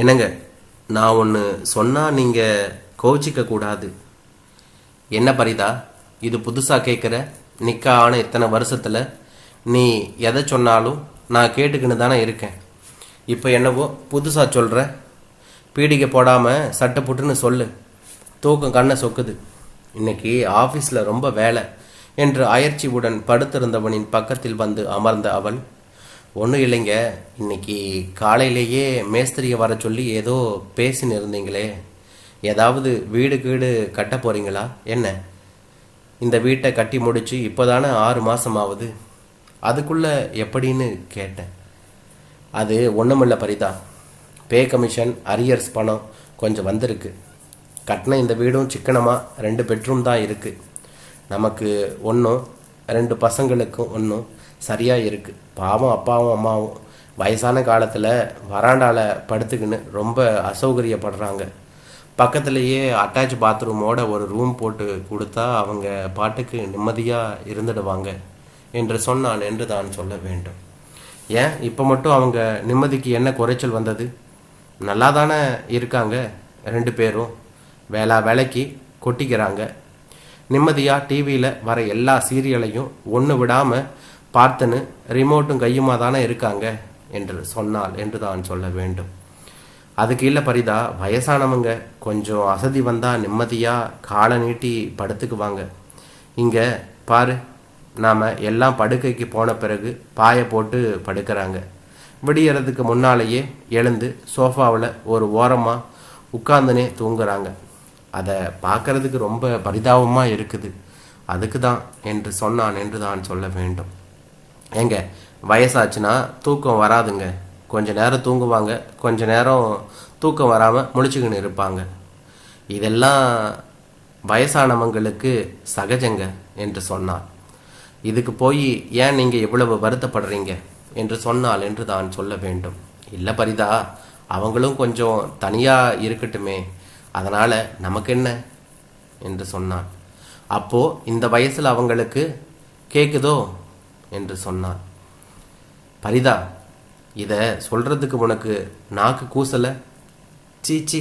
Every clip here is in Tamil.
என்னங்க நான் ஒன்று சொன்னால் நீங்கள் கோவிச்சிக்க கூடாது. என்ன பரிதா இது புதுசாக கேட்குற நிக்கா ஆன இத்தனை வருஷத்தில் நீ எதை சொன்னாலும் நான் கேட்டுக்கின்னு தானே இருக்கேன். இப்போ என்னவோ புதுசாக சொல்கிற பீடிகை போடாமல் சட்டை புட்டுன்னு சொல்லு. தூக்கம் கண்ணை சொக்குது. இன்னைக்கு ஆஃபீஸில் ரொம்ப வேலை என்று அயற்சியுடன் படுத்திருந்தவனின் பக்கத்தில் வந்து அமர்ந்த அவன் ஒன்றும் இல்லைங்க. இன்னைக்கு காலையிலேயே மேஸ்திரியை வர சொல்லி ஏதோ பேசின்னு இருந்தீங்களே. ஏதாவது வீடு கீடு கட்ட போறீங்களா? என்ன? இந்த வீட்டை கட்டி முடிச்சு இப்போதானே ஆறு மாதம் ஆகுது. அதுக்குள்ள எப்படின்னு கேட்டேன். அது ஒன்றுமில்ல பரிதா. பே கமிஷன் அரியர்ஸ் பணம் கொஞ்சம் வந்திருக்கு. கட்டின இந்த வீடும் சிக்கனமாக ரெண்டு பெட்ரூம் தான் இருக்குது நமக்கு ஒன்றும் ரெண்டு பசங்களுக்கும் ஒன்றும் சரியாக இருக்குது பாவம் அப்பாவும் அம்மாவும் வயசான காலத்தில் வராண்டாவில் படுத்துக்கின்னு ரொம்ப அசௌகரியப்படுறாங்க. பக்கத்துலேயே அட்டாச் பாத்ரூமோட ஒரு ரூம் போட்டு கொடுத்தா அவங்க பாட்டுக்கு நிம்மதியாக இருந்துடுவாங்க என்று சொன்னான் என்று தான் சொல்ல வேண்டும். ஏன்? இப்போ மட்டும் அவங்க நிம்மதிக்கு என்ன குறைச்சல் வந்தது? நல்லா தானே இருக்காங்க ரெண்டு பேரும். வேளா வேலைக்கு கொட்டிக்கிறாங்க. நிம்மதியாக டிவியில் வர எல்லா சீரியலையும் ஒன்று விடாமல் பார்த்துன்னு ரிமோட்டும் கையுமா தானே இருக்காங்க என்று சொன்னால் என்று தான் சொல்ல வேண்டும். அதுக்கு இல்லை பரிதா வயசானவங்க கொஞ்சம் அசதி வந்தால் நிம்மதியாக காலை நீட்டி படுத்துக்குவாங்க. இங்கே பாரு நாம் எல்லாம் படுக்கைக்கு போன பிறகு பாயை போட்டு படுக்கிறாங்க. விடியறதுக்கு முன்னாலேயே எழுந்து சோஃபாவில் ஒரு ஓரமாக உட்காந்துனே தூங்குறாங்க. அதை பார்க்கறதுக்கு ரொம்ப பரிதாபமாக இருக்குது. அதுக்கு தான் என்று சொன்னான் என்று தான் சொல்ல வேண்டும். ஏங்க வயசாச்சுன்னா தூக்கம் வராதுங்க. கொஞ்ச நேரம் தூங்குவாங்க. கொஞ்ச நேரம் தூக்கம் வராமல் முழிச்சுக்கின்னு இருப்பாங்க. இதெல்லாம் வயசானவங்களுக்கு சகஜங்க என்று சொன்னார் இதுக்கு போய் ஏன் நீங்கள் இவ்வளவு வருத்தப்படுறீங்க? என்று சொன்னால் என்று தான் சொல்ல வேண்டும். இல்லை பரிதா அவங்களும் கொஞ்சம் தனியாக இருக்கட்டுமே. அதனால் நமக்கு என்ன என்று சொன்னான். அப்போ இந்த வயசில் அவங்களுக்கு கேட்குதோ என்று சொன்னான். பரிதா இதை சொல்கிறதுக்கு உனக்கு நாக்கு கூசலை? சீச்சி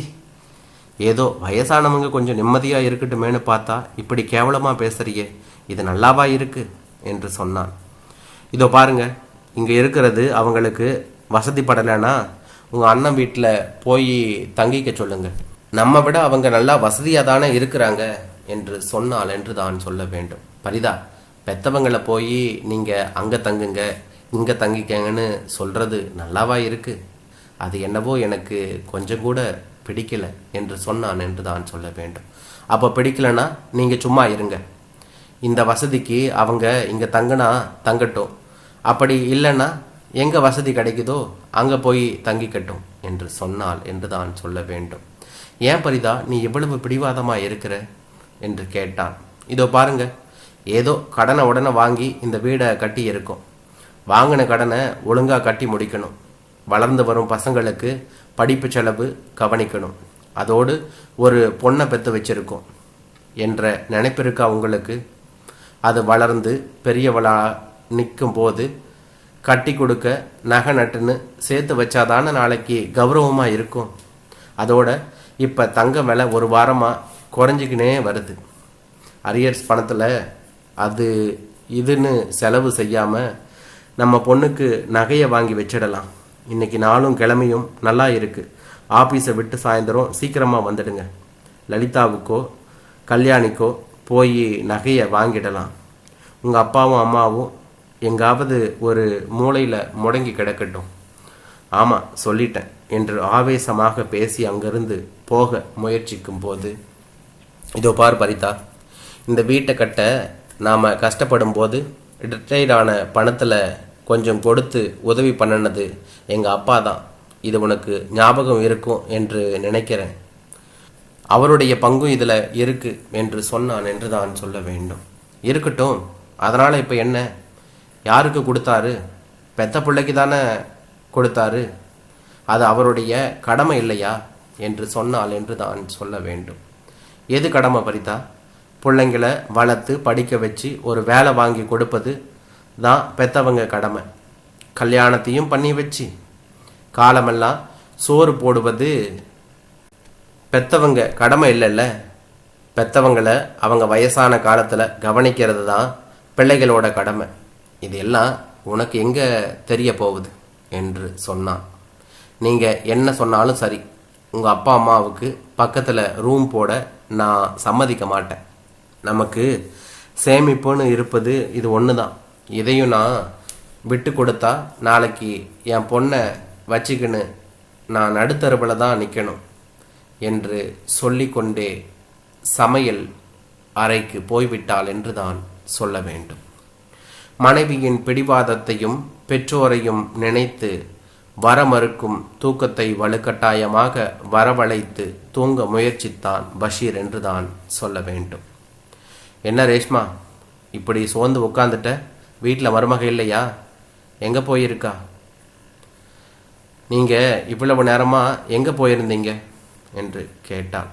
ஏதோ வயசானவங்க கொஞ்சம் நிம்மதியாக இருக்கட்டுமேனு பார்த்தா இப்படி கேவலமாக பேசுறியே. இது நல்லாவா இருக்கு? என்று சொன்னான். இதோ பாருங்க இங்கே இருக்கிறது அவங்களுக்கு வசதிப்படலைன்னா உங்கள் அண்ணன் வீட்டில் போய் தங்கிக்க சொல்லுங்கள் நம்ம விட அவங்க நல்லா வசதியாக தானே இருக்கிறாங்க என்று சொன்னால் என்று தான் சொல்ல வேண்டும். பரிதா பெத்தவங்களை போய் நீங்கள் அங்கே தங்குங்க இங்கே தங்கிக்கங்கன்னு சொல்கிறது நல்லாவா இருக்கு? அது என்னவோ எனக்கு கொஞ்சம் கூட பிடிக்கல என்று சொன்னான் என்று தான் சொல்ல வேண்டும். அப்போ பிடிக்கலனா நீங்கள் சும்மா இருங்க. இந்த வசதிக்கு அவங்க இங்கே தங்கினா தங்கட்டும். அப்படி இல்லைன்னா எங்கே வசதி கிடைக்குதோ அங்கே போய் தங்கிக்கட்டும் என்று சொன்னால் என்று தான் சொல்ல வேண்டும். ஏன் பரிதா நீ இவ்வளவு பிடிவாதமாக இருக்கிற? என்று கேட்டான். இதோ பாருங்க ஏதோ கடனை உடனே வாங்கி இந்த வீடை கட்டி இருக்கும். வாங்கின கடனை ஒழுங்காக கட்டி முடிக்கணும். வளர்ந்து வரும் பசங்களுக்கு படிப்பு செலவு கவனிக்கணும். அதோடு ஒரு பொண்ணை பெற்று வச்சிருக்கோம் என்ற நினைப்பு இருக்கா உங்களுக்கு? அது வளர்ந்து பெரியவளா நிற்கும் போது கட்டி கொடுக்க நகை நட்டுன்னு சேர்த்து வச்சாதான நாளைக்கு கௌரவமாக இருக்கும். அதோட இப்போ தங்க விலை ஒரு வாரமாக குறைஞ்சிக்கினே வருது. அரியர்ஸ் பணத்தில் அது இதுன்னு செலவு செய்யாமல் நம்ம பொண்ணுக்கு நகையை வாங்கி வச்சிடலாம். இன்றைக்கி நாளும் கிழமையும் நல்லா இருக்குது ஆஃபீஸை விட்டு சாயந்தரம் சீக்கிரமாக வந்துடுங்க. லலிதாவுக்கோ கல்யாணிக்கோ போய் நகையை வாங்கிடலாம். உங்கள் அப்பாவும் அம்மாவும் எங்காவது ஒரு மூலையில் முடங்கி கிடக்கட்டும். ஆமாம் சொல்லிட்டேன். என்று ஆவேசமாக பேசி அங்கிருந்து போக முயற்சிக்கும் போது இதோ பார் பரிதா இந்த வீட்டை கட்ட நாம் கஷ்டப்படும் போது ரிட்டையர்டான பணத்தில் கொஞ்சம் கொடுத்து உதவி பண்ணினது எங்கள் அப்பா தான். இது உனக்கு ஞாபகம் இருக்கும் என்று நினைக்கிறேன். அவருடைய பங்கும் இதில் இருக்கு என்று சொன்னான் என்று தான் சொல்ல வேண்டும். இருக்கட்டும் அதனால் இப்போ என்ன? யாருக்கு கொடுத்தாரு? பெத்த பிள்ளைக்கு தானே கொடுத்தாரு. அது அவருடைய கடமை இல்லையா? என்று சொன்னால் என்று தான் சொல்ல வேண்டும். எது கடமை பரிதா? பிள்ளைங்களை வளர்த்து படிக்க வச்சு ஒரு வேலை வாங்கி கொடுப்பது தான் பெத்தவங்க கடமை. கல்யாணத்தையும் பண்ணி வச்சு. காலமெல்லாம் சோறு போடுவது பெத்தவங்க கடமை இல்லைல்ல. பெத்தவங்களை அவங்க வயசான காலத்தில் கவனிக்கிறது தான் பிள்ளைகளோட கடமை. இது எல்லாம் உனக்கு எங்கே தெரிய போகுது? என்று சொன்னான். நீங்கள் என்ன சொன்னாலும் சரி. உங்கள் அப்பா அம்மாவுக்கு பக்கத்தில் ரூம் போட நான் சம்மதிக்க மாட்டேன். நமக்கு சேமிப்புன்னு இருப்பது இது ஒன்று தான் இதையும் நான் விட்டு கொடுத்தா நாளைக்கு என் பொண்ணை வச்சுக்கின்னு நான் நடுத்தரப்பில் தான் நிற்கணும் என்று சொல்லிக்கொண்டே சமையல் அறைக்கு போய்விட்டாள் என்று தான் சொல்ல வேண்டும். மனைவியின் பிடிவாதத்தையும் பெற்றோரையும் நினைத்து வர மறுக்கும் தூக்கத்தை வலுக்கட்டாயமாக வரவழைத்து தூங்க முயற்சித்தான் பஷீர் என்று தான் சொல்ல வேண்டும். என்ன ரேஷ்மா இப்படி சோர்ந்து உட்காந்துட்ட வீட்டில் மருமக இல்லையா? எங்கே போயிருக்கா? நீங்கள் இவ்வளவு நேரமாக எங்கே போயிருந்தீங்க? என்று கேட்டாள்.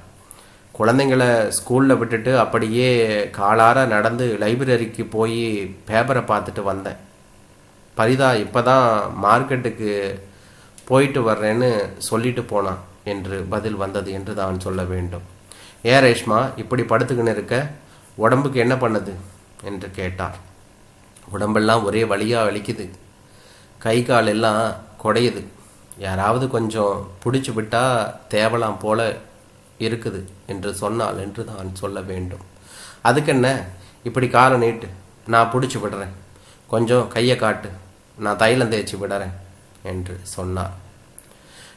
குழந்தைங்கள ஸ்கூலில் விட்டுட்டு அப்படியே காலார நடந்து லைப்ரரிக்கு போய் பேப்பரை பார்த்துட்டு வந்தேன். பரிதா இப்போ தான் மார்க்கெட்டுக்கு போயிட்டு வர்றேன்னு சொல்லிட்டு போனான் என்று பதில் வந்தது என்று தான் சொல்ல வேண்டும். ஏ ரேஷ்மா இப்படி படுத்துக்கின்னு இருக்க உடம்புக்கு என்ன பண்ணுது? என்று கேட்டார். உடம்பெல்லாம் ஒரே வழியாக வலிக்குது. கை கால் எல்லாம் குடையுது. யாராவது கொஞ்சம் பிடிச்சி விட்டால் தேவலாம் போல இருக்குது என்று சொன்னால் என்று தான் சொல்ல வேண்டும். அதுக்கு என்ன இப்படி காலை நீட்டு. நான் பிடிச்சி விடுறேன். கொஞ்சம் கையை காட்டு. நான் தைலம் தேய்ச்சி விடுறேன் என்று சொன்னார்.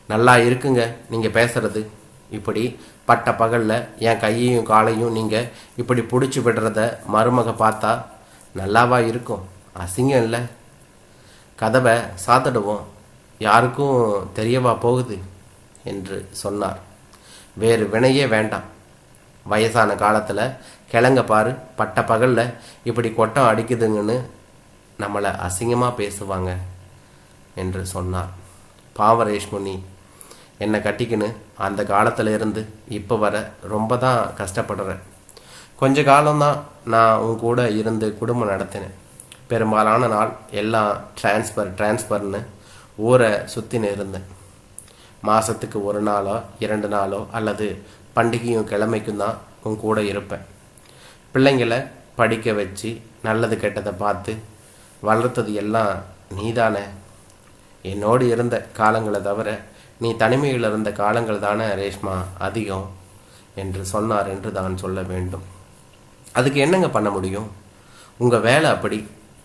நல்லா இருக்குங்க நீங்கள் பேசுறது. இப்படி பட்ட பகலில் என் கையையும் காலையும் நீங்கள் இப்படி பிடிச்சி விடுறத மருமக பார்த்தா நல்லாவா இருக்கும்? அசிங்கம் இல்லை. கதவை சாத்திடுவோம். யாருக்கும் தெரியவா போகுது? என்று சொன்னார். வேறு வினையே வேண்டாம். வயசான காலத்தில் கிழங்க பாரு பட்ட பகலில் இப்படி கொட்டம் அடிக்குதுங்கன்னு நம்மளை அசிங்கமாக பேசுவாங்க என்று சொன்னார். பாவரேஷ்முனி என்னை கட்டிக்கின்னு அந்த காலத்தில் இருந்து இப்போ வர ரொம்ப தான் கஷ்டப்படுறேன் கொஞ்ச காலம்தான் நான் உன் கூட இருந்து குடும்பம் நடத்தினேன். பெரும்பாலான நாள் எல்லாம் டிரான்ஸ்ஃபர் டிரான்ஸ்ஃபர்னு ஊரை சுற்றின்னு இருந்தேன். மாதத்துக்கு ஒரு நாளோ இரண்டு நாளோ அல்லது பண்டிகையும் கிழமைக்கும் தான் உன் கூட இருப்பேன். பிள்ளைங்களை படிக்க வச்சு நல்லது கெட்டதை பார்த்து வளர்த்தது எல்லாம் நீதானே? என்னோடு இருந்த காலங்களை தவிர நீ தனிமையில் இருந்த காலங்கள் தானே ரேஷ்மா அதிகம் என்று சொன்னார் என்று தான் சொல்ல வேண்டும். அதுக்கு என்னங்க பண்ண முடியும்? உங்கள் வேலை அப்படி.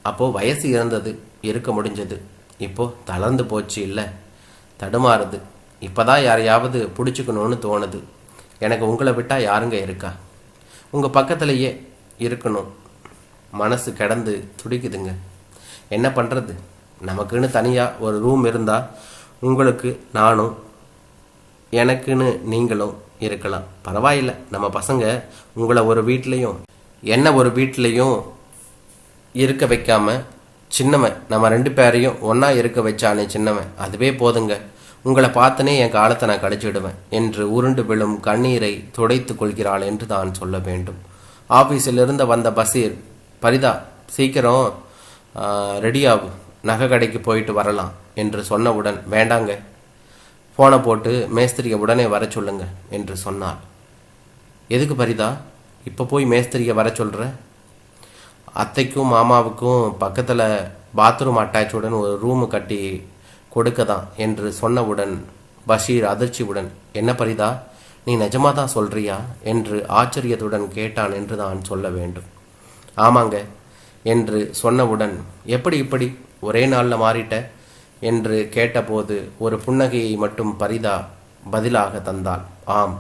அப்போது வயசு இருந்தது இருக்க முடிஞ்சது. இப்போது தளர்ந்து போச்சு இல்லை. தடுமாறுது. இப்போ தான் யாரையாவது பிடிச்சிக்கணும்னு தோணுது. எனக்கு உங்களை விட்டால் யாருங்க இருக்கா? உங்கள் பக்கத்துலேயே இருக்கணும். மனசு கிடந்து துடிக்குதுங்க. என்ன பண்ணுறது நமக்குன்னு தனியாக ஒரு ரூம் இருந்தால் உங்களுக்கு நானும் எனக்குன்னு நீங்களும் இருக்கலாம். பரவாயில்ல நம்ம பசங்க உங்களை ஒரு வீட்லேயும் என்ன ஒரு வீட்லேயும் இருக்க வைக்காம சின்னவன் நம்ம ரெண்டு பேரையும் ஒன்றா இருக்க வச்சானே சின்னவன் அதுவே போதுங்க. உங்களை பார்த்தனே என் காலத்தை நான் கழிச்சிடுவேன் என்று உருண்டு விழும் கண்ணீரை துடைத்து கொள்கிறாள் என்று தான் சொல்ல வேண்டும். ஆஃபீஸிலிருந்து வந்த பசீர் பரிதா சீக்கிரம் ரெடியாகும் நகை கடைக்கு போயிட்டு வரலாம் என்று சொன்னவுடன் வேண்டாங்க. ஃபோனை போட்டு மேஸ்திரியை உடனே வர சொல்லுங்க என்று சொன்னார் எதுக்கு பரிதா? இப்போ போய் மேஸ்திரியை வர சொல்கிற அத்தைக்கும் மாமாவுக்கும் பக்கத்தில் பாத்ரூம் அட்டாச்சுடன் ஒரு ரூமு கட்டி கொடுக்க தான் என்று சொன்னவுடன் பஷீர் அதிர்ச்சியுடன் என்ன பரிதா நீ நிஜமாக தான் சொல்றியா? என்று ஆச்சரியத்துடன் கேட்டான் என்று தான் சொல்ல வேண்டும். ஆமாங்க என்று சொன்னவுடன் எப்படி இப்படி ஒரே நாளில் மாறிட்ட? என்று கேட்டபோது ஒரு புன்னகையை மட்டும் பரிதா பதிலாக தந்தாள். ஆம்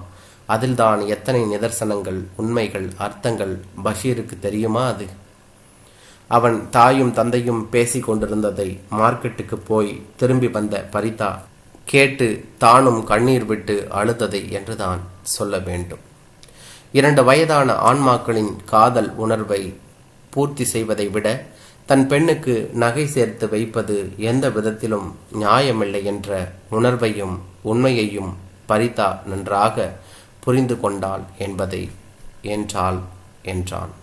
அதில்தான் எத்தனை நிதர்சனங்கள் உண்மைகள் அர்த்தங்கள் பஷீருக்கு தெரியுமா அது? அவன் தாயும் தந்தையும் பேசிக் கொண்டிருந்ததை மார்க்கெட்டுக்கு போய் திரும்பி வந்த பரிதா கேட்டு தானும் கண்ணீர் விட்டு அழுததை என்றுதான் சொல்ல வேண்டும். இரண்டு வயதான ஆன்மாக்களின் காதல் உணர்வை பூர்த்தி செய்வதை விட தன் பெண்ணுக்கு நகை சேர்த்து வைப்பது எந்த விதத்திலும் நியாயமில்லை என்ற உணர்வையும் உண்மையையும் பரிதா நன்றாக புரிந்து கொண்டாள் என்பதை என்றாள் என்றான்.